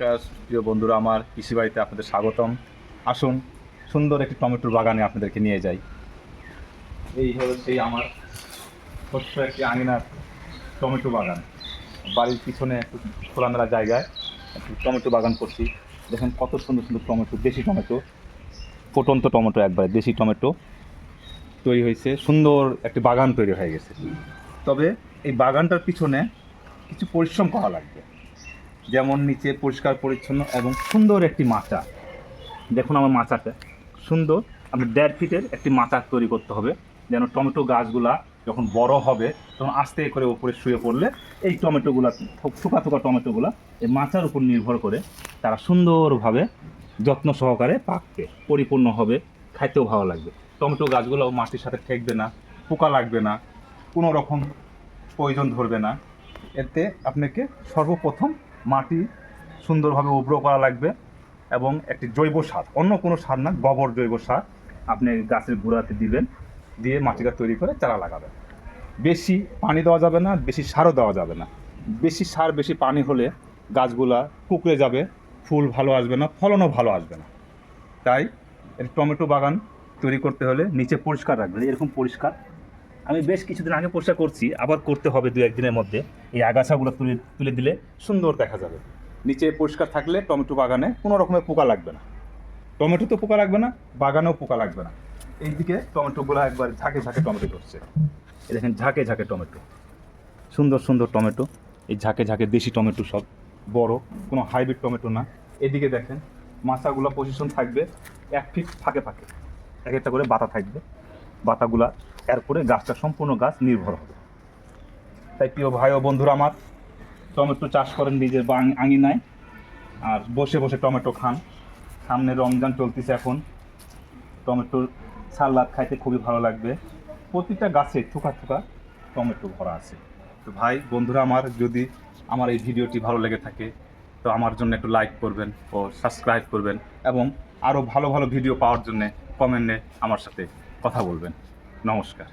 নমস্কার প্রিয় বন্ধুরা, আমার কৃষি বাড়িতে আপনাদের স্বাগতম। আসুন, সুন্দর একটি টমেটোর বাগানে আপনাদেরকে নিয়ে যাই। এই হলো সেই আমার ছোট্ট একটি আঙিনার টমেটো বাগান। বাড়ির পিছনে একটু খোলামেলা জায়গায় একটু টমেটো বাগান করছি। দেখেন কত সুন্দর সুন্দর টমেটো, দেশি টমেটো, ফুটন্ত টমেটো একবারে, দেশি টমেটো তৈরি হয়েছে। সুন্দর একটি বাগান তৈরি হয়ে গেছে। তবে এই বাগানটার পিছনে কিছু পরিশ্রম করা লাগবে। যেমন নিচে পরিষ্কার, পরিচ্ছন্ন এবং সুন্দর একটি মাচা। দেখুন আমার মাচাটা। সুন্দর। আপনি দেড় ফিটের একটি মাচা তৈরি করতে হবে। যেন টমেটো গাছগুলা যখন বড় হবে, তখন আস্তে করে ওপরে শুয়ে পড়লে এই টমেটোগুলা থোকা থোকা টমেটোগুলা এই মাচার উপর নির্ভর করে তারা সুন্দরভাবে যত্ন সহকারে পাকবে, পরিপূর্ণ হবে, খাইতেও ভালো লাগবে। টমেটো গাছগুলো মাটির সাথে ঠেকবে না, পোকা লাগবে না, কোনো রকম প্রয়োজন ধরবে না। এতে আপনাকে সর্বপ্রথম মাটি সুন্দরভাবে উর্বর করা লাগবে এবং একটি জৈব সার, অন্য কোনো সার না, গোবর জৈব সার আপনি গাছের গোড়াতে দিবেন, দিয়ে মাটিটা তৈরি করে চারা লাগাবেন। বেশি পানি দেওয়া যাবে না, বেশি সারও দেওয়া যাবে না। বেশি সার, বেশি পানি হলে গাছগুলা কুকড়ে যাবে, ফুল ভালো আসবে না, ফলনও ভালো আসবে না। তাই টমেটো বাগান তৈরি করতে হলে নিচে পরিষ্কার রাখবেন, এরকম পরিষ্কার আমি বেশ কিছুদিন আগে পরিষ্কার করছি, আবার করতে হবে দু একদিনের মধ্যে। এই আগাছাগুলো তুলে তুলে দিলে সুন্দর দেখা যাবে। নিচে পরিষ্কার থাকলে টমেটো বাগানে কোনো রকমের পোকা লাগবে না। টমেটো তো পোকা লাগবে না, বাগানেও পোকা লাগবে না। এইদিকে টমেটোগুলো একবার ঝাঁকে ঝাঁকে টমেটো ধরছে। এই দেখেন, ঝাঁকে ঝাঁকে টমেটো। সুন্দর সুন্দর টমেটো। এই ঝাঁকে ঝাঁকে দেশি টমেটো সব, বড়, কোনো হাইব্রিড টমেটো না। এদিকে দেখেন মাচাগুলো পজিশন থাকবে, এক ফিট ফাঁকে ফাঁকে। এক একটা করে বাতা থাকবে। বাতাগুলা এরপরে গাছটা, সম্পূর্ণ গাছ নির্ভর হবে। তাই প্রিয় ভাই ও বন্ধুরা আমার, টমেটো চাষ করেন নিজের বাং- আঙিনায়, আর বসে বসে টমেটো খান। সামনে রমজান চলতেছে এখন। টমেটোর সালাদ খাইতে খুবই ভালো লাগবে। প্রতিটা গাছে থোকা থোকা টমেটো ভরা আছে। তো ভাই, বন্ধুরা আমার, যদি আমার এই ভিডিওটি ভালো লেগে থাকে, তো আমার জন্য একটু লাইক করবেন ও সাবস্ক্রাইব করবেন এবং আরও ভালো ভালো ভিডিও পাওয়ার জন্য কমেন্টে আমার সাথে কথা বলবেন। নমস্কার।